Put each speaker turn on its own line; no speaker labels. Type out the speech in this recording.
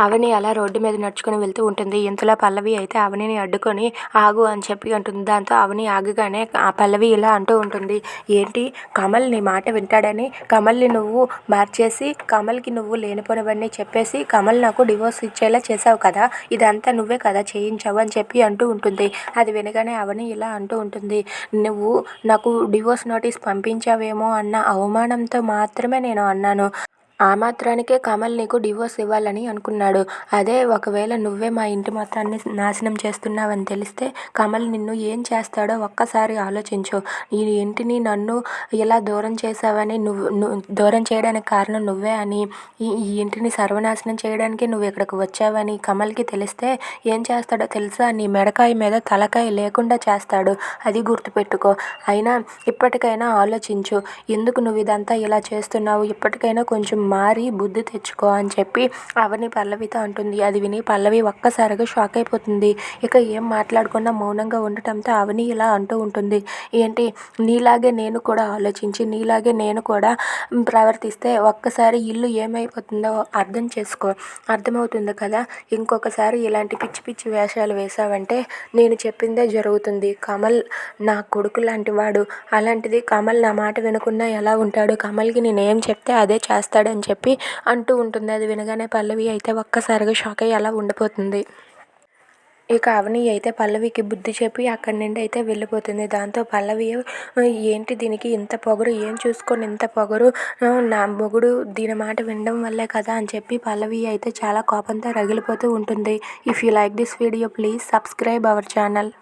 అవని అలా రోడ్డు మీద నడుచుకొని వెళ్తూ ఉంటుంది. ఇంతలో పల్లవి అయితే అవనిని అడ్డుకొని ఆగు అని చెప్పి అంటుంది. దాంతో అవని ఆగగానే ఆ పల్లవి ఇలా అంటూ ఉంటుంది. ఏంటి? కమల్ నీ మాట వింటాడని? కమల్ని నువ్వు మార్చేసి కమల్కి నువ్వు లేనిపోనివన్నీ చెప్పేసి కమల్ నాకు డివోర్స్ ఇచ్చేలా చేసావు కదా? ఇదంతా నువ్వే కదా చేయించావు అని చెప్పి అంటూ ఉంటుంది. అది వినగానే అవని ఇలా అంటూ ఉంటుంది. నువ్వు నాకు డివోర్స్ నోటీస్ పంపించావేమో అన్న అవమానంతో మాత్రమే నేను అన్నాను. ఆ మాత్రానికే కమల్ నీకు డివోర్స్ ఇవ్వాలని అనుకున్నాడు. అదే ఒకవేళ నువ్వే మా ఇంటి మొత్తాన్ని నాశనం చేస్తున్నావని తెలిస్తే కమల్ నిన్ను ఏం చేస్తాడో ఒక్కసారి ఆలోచించు. ఈ ఇంటిని నన్ను ఇలా దూరం చేసావని నువ్వు నువ్వు దూరం చేయడానికి కారణం నువ్వే అని. ఈ ఇంటిని సర్వనాశనం చేయడానికి నువ్వు ఇక్కడికి వచ్చావని కమల్కి తెలిస్తే ఏం చేస్తాడో తెలుసా? నీ మెడకాయ మీద తలకాయ లేకుండా చేస్తాడు. అది గుర్తుపెట్టుకో. అయినా ఇప్పటికైనా ఆలోచించు. ఎందుకు నువ్వు ఇదంతా ఇలా చేస్తున్నావు? ఇప్పటికైనా కొంచెం మారి బుద్ధి తెచ్చుకో అని చెప్పి అవని పల్లవితో అంటుంది. అది విని పల్లవి ఒక్కసారిగా షాక్ అయిపోతుంది. ఇక ఏం మాట్లాడకుండా మౌనంగా ఉండటంతో అవని ఇలా అంటూ ఉంటుంది. ఏంటి? నీలాగే నేను కూడా ఆలోచించి నీలాగే నేను కూడా ప్రవర్తిస్తే ఒక్కసారి ఇల్లు ఏమైపోతుందో అర్థం చేసుకో. అర్థమవుతుంది కదా? ఇంకొకసారి ఇలాంటి పిచ్చి పిచ్చి వేషాలు వేసావంటే నేను చెప్పిందే జరుగుతుంది. కమల్ నా కొడుకు లాంటి వాడు అలాంటిది కమల్ నా మాట వినకుండా ఎలా ఉంటాడు? కమల్కి నేను ఏం చెప్తే అదే చేస్తాడని అని చెప్పి అంటూ ఉంటుంది. అది వినగానే పల్లవి అయితే ఒక్కసారిగా షాక్ అయ్యి అలా ఉండిపోతుంది. ఇక అవని అయితే పల్లవికి బుద్ధి చెప్పి అక్కడి నుండి అయితే వెళ్ళిపోతుంది. దాంతో పల్లవి ఏంటి దీనికి ఇంత పొగరు? ఏం చూసుకొని ఇంత పొగరు? నా మొగుడు దీని మాట వినడం వల్లే కదా అని చెప్పి పల్లవి అయితే చాలా కోపంతో రగిలిపోతూ ఉంటుంది. If you like this video please subscribe our channel